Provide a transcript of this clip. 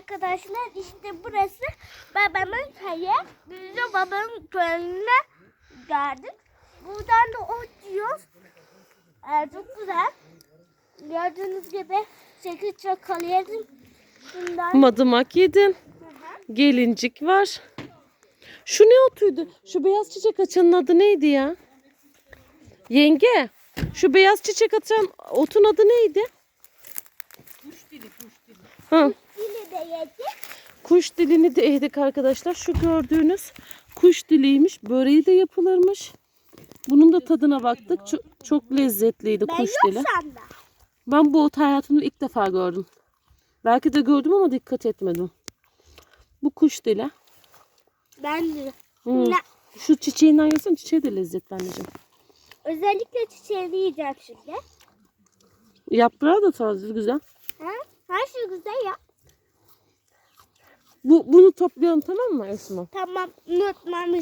arkadaşlar işte burası babamın köyü. Biz de babamın köyüne geldik. Buradan da oturuyoruz. Ee, çok güzel. Gördüğünüz gibi şekil çok kalıyorum. Bundan. Madımak yedin. Gelincik var. Şu ne otuydu? Şu beyaz çiçek açanın adı neydi ya? Yenge. Şu beyaz çiçek açan otun adı neydi? Hı. Dili de yedik. Kuş dilini de yedik arkadaşlar. Şu gördüğünüz kuş diliymiş. Böreği de yapılırmış. Bunun da tadına baktık. Çok, çok lezzetliydi Ben kuş dili. sandım. Ben bu ot hayatımda ilk defa gördüm. Belki de gördüm ama dikkat etmedim. Bu kuş dili. Ben de. Ne? Şu çiçeğinden yesem çiçeği de lezzetli anneciğim. Özellikle çiçeğini yiyeceğim şimdi. Yaprağı da taze güzel. Ha? Her şey güzel ya. Bu bunu toplayalım tamam mı Esma? Tamam unutmamış.